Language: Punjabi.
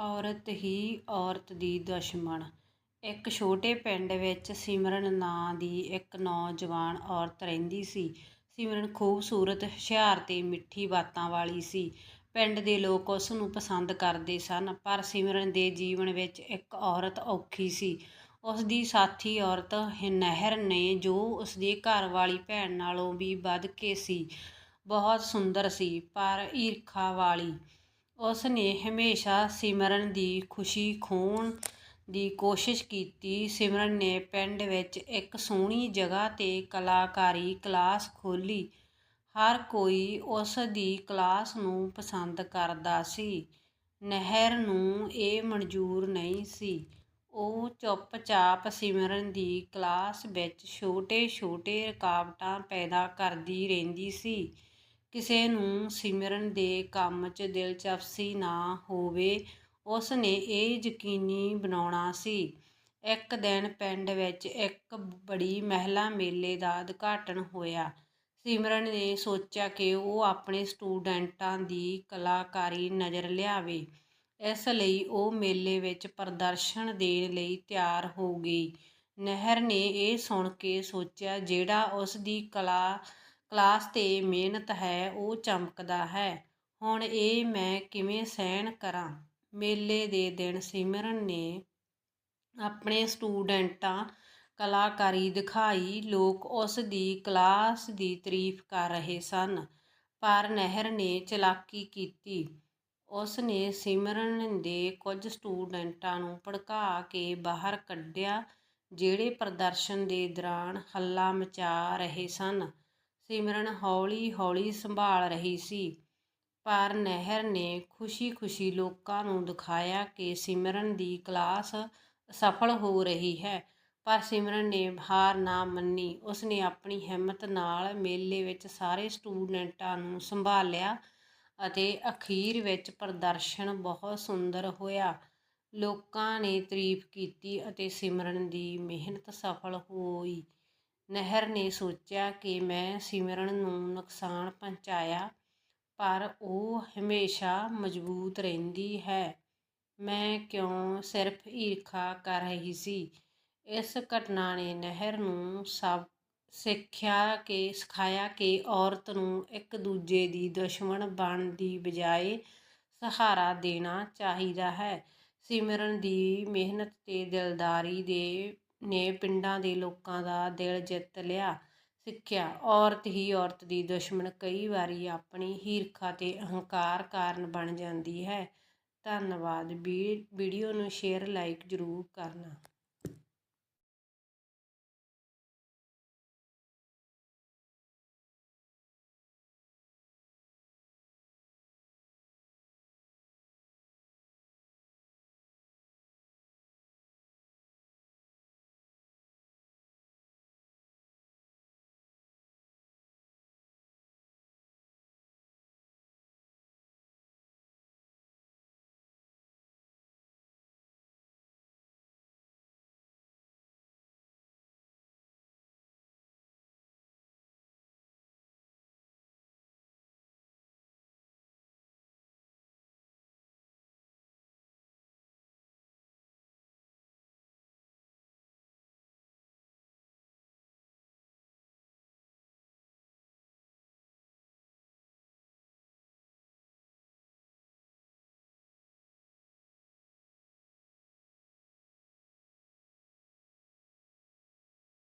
ਔਰਤ ਹੀ ਔਰਤ ਦੀ ਦੁਸ਼ਮਣ। ਇੱਕ ਛੋਟੇ ਪਿੰਡ ਵਿੱਚ ਸਿਮਰਨ ਨਾਂ ਦੀ ਇੱਕ ਨੌਜਵਾਨ ਔਰਤ ਰਹਿੰਦੀ ਸੀ। ਸਿਮਰਨ ਖੂਬਸੂਰਤ, ਹੁਸ਼ਿਆਰ ਤੇ ਮਿੱਠੀ ਬਾਤਾਂ ਵਾਲੀ ਸੀ। ਪਿੰਡ ਦੇ ਲੋਕ ਉਸ ਨੂੰ ਪਸੰਦ ਕਰਦੇ ਸਨ, ਪਰ ਸਿਮਰਨ ਦੇ ਜੀਵਨ ਵਿੱਚ ਇੱਕ ਔਰਤ ਔਖੀ ਸੀ। ਉਸ ਦੀ ਸਾਥੀ ਔਰਤ ਨਹਿਰ ਨੇ ਜੋ ਉਸ ਦੀ ਘਰ ਵਾਲੀ ਭੈਣ ਨਾਲੋਂ ਵੀ ਵੱਧ ਕੇ ਸੀ, ਬਹੁਤ ਸੁੰਦਰ ਸੀ, ਪਰ ਈਰਖਾ ਵਾਲੀ। ਉਸ ਨੇ ਹਮੇਸ਼ਾ ਸਿਮਰਨ ਦੀ ਖੁਸ਼ੀ ਖੋਹਣ ਦੀ ਕੋਸ਼ਿਸ਼ ਕੀਤੀ। ਸਿਮਰਨ ਨੇ ਪਿੰਡ ਵਿੱਚ ਇੱਕ ਸੋਹਣੀ ਜਗ੍ਹਾ 'ਤੇ ਕਲਾਕਾਰੀ ਕਲਾਸ ਖੋਲੀ ਹਰ ਕੋਈ ਉਸ ਦੀ ਕਲਾਸ ਨੂੰ ਪਸੰਦ ਕਰਦਾ ਸੀ। ਨਹਿਰ ਨੂੰ ਇਹ ਮਨਜ਼ੂਰ ਨਹੀਂ ਸੀ। ਉਹ ਚੁੱਪਚਾਪ ਸਿਮਰਨ ਦੀ ਕਲਾਸ ਵਿੱਚ ਛੋਟੇ ਛੋਟੇ ਰੁਕਾਵਟਾਂ ਪੈਦਾ ਕਰਦੀ ਰਹਿੰਦੀ ਸੀ। ਕਿਸੇ ਨੂੰ ਸਿਮਰਨ ਦੇ ਕੰਮ 'ਚ ਦਿਲਚਸਪੀ ਨਾ ਹੋਵੇ ਉਸ ਨੇ ਇਹ ਯਕੀਨੀ ਬਣਾਉਣਾ ਸੀ। ਇੱਕ ਦਿਨ ਪਿੰਡ ਵਿੱਚ ਇੱਕ ਬੜੀ ਮਹਿਲਾ ਮੇਲੇ ਦਾ ਉਦਘਾਟਨ ਹੋਇਆ। ਸਿਮਰਨ ਨੇ ਸੋਚਿਆ ਕਿ ਉਹ ਆਪਣੇ ਸਟੂਡੈਂਟਾਂ ਦੀ ਕਲਾਕਾਰੀ ਨਜ਼ਰ ਲਿਆਵੇ। ਇਸ ਲਈ ਉਹ ਮੇਲੇ ਵਿੱਚ ਪ੍ਰਦਰਸ਼ਨ ਦੇਣ ਲਈ ਤਿਆਰ ਹੋ ਗਈ। ਨਹਿਰ ਨੇ ਇਹ ਸੁਣ ਕੇ ਸੋਚਿਆ, ਜਿਹੜਾ ਉਸ ਦੀ ਕਲਾ ਕਲਾਸ 'ਤੇ ਮਿਹਨਤ ਹੈ, ਉਹ ਚਮਕਦਾ ਹੈ। ਹੁਣ ਇਹ ਮੈਂ ਕਿਵੇਂ ਸਹਿਣ ਕਰਾਂ? ਮੇਲੇ ਦੇ ਦਿਨ ਸਿਮਰਨ ਨੇ ਆਪਣੇ ਸਟੂਡੈਂਟਾਂ ਕਲਾਕਾਰੀ ਦਿਖਾਈ। ਲੋਕ ਉਸ ਦੀ ਕਲਾਸ ਦੀ ਤਾਰੀਫ ਕਰ ਰਹੇ ਸਨ, ਪਰ ਨਹਿਰ ਨੇ ਚਲਾਕੀ ਕੀਤੀ। ਉਸ ਨੇ ਸਿਮਰਨ ਦੇ ਕੁਝ ਸਟੂਡੈਂਟਾਂ ਨੂੰ ਭੜਕਾ ਕੇ ਬਾਹਰ ਕੱਢਿਆ, ਜਿਹੜੇ ਪ੍ਰਦਰਸ਼ਨ ਦੇ ਦੌਰਾਨ ਹੱਲਾ ਮਚਾ ਰਹੇ ਸਨ। ਸਿਮਰਨ ਹੌਲੀ ਹੌਲੀ ਸੰਭਾਲ ਰਹੀ ਸੀ। ਪਰ ਨਹਿਰ ਨੇ ਖੁਸ਼ੀ-ਖੁਸ਼ੀ ਲੋਕਾਂ ਨੂੰ ਦਿਖਾਇਆ ਕਿ ਸਿਮਰਨ ਦੀ ਕਲਾਸ ਸਫਲ ਹੋ ਰਹੀ ਹੈ। ਪਰ ਸਿਮਰਨ ਨੇ ਹਾਰ ਨਾ ਮੰਨੀ। ਉਸਨੇ ਆਪਣੀ ਹਿੰਮਤ ਨਾਲ ਮੇਲੇ ਵਿੱਚ ਸਾਰੇ ਸਟੂਡੈਂਟਾਂ ਨੂੰ ਸੰਭਾਲਿਆ ਅਤੇ ਅਖੀਰ ਵਿੱਚ ਪ੍ਰਦਰਸ਼ਨ ਬਹੁਤ ਸੁੰਦਰ ਹੋਇਆ। ਲੋਕਾਂ ਨੇ ਤਾਰੀਫ ਕੀਤੀ ਅਤੇ ਸਿਮਰਨ ਦੀ ਮਿਹਨਤ ਸਫਲ ਹੋਈ। ਨਹਿਰ ਨੇ ਸੋਚਿਆ ਕਿ ਮੈਂ ਸਿਮਰਨ ਨੂੰ ਨੁਕਸਾਨ ਪਹੁੰਚਾਇਆ, ਪਰ ਉਹ ਹਮੇਸ਼ਾ ਮਜ਼ਬੂਤ ਰਹਿੰਦੀ ਹੈ। ਮੈਂ ਕਿਉਂ ਸਿਰਫ ਈਰਖਾ ਕਰ ਰਹੀ ਸੀ? ਇਸ ਘਟਨਾ ਨੇ ਨਹਿਰ ਨੂੰ ਸਭ ਸਿੱਖਿਆ ਕਿ, ਸਿਖਾਇਆ ਕਿ ਔਰਤ ਨੂੰ ਇੱਕ ਦੂਜੇ ਦੀ ਦੁਸ਼ਮਣ ਬਣਨ ਦੀ ਬਜਾਏ ਸਹਾਰਾ ਦੇਣਾ ਚਾਹੀਦਾ ਹੈ। ਸਿਮਰਨ ਦੀ ਮਿਹਨਤ ਤੇ ਦਿਲਦਾਰੀ ਦੇ ਨੇ ਪਿੰਡਾਂ ਦੇ ਲੋਕਾਂ ਦਾ ਦਿਲ ਜਿੱਤ ਲਿਆ, ਸਿੱਖਿਆ। ਔਰਤ ਹੀ ਔਰਤ ਦੀ ਦੁਸ਼ਮਣ, ਕਈ ਵਾਰੀ ਆਪਣੀ ਹੀਰਖਾ ਤੇ ਅਹੰਕਾਰ ਕਾਰਨ ਬਣ ਜਾਂਦੀ ਹੈ। ਧੰਨਵਾਦ। ਵੀਡੀਓ ਨੂੰ ਸ਼ੇਅਰ, ਲਾਈਕ ਜ਼ਰੂਰ ਕਰਨਾ।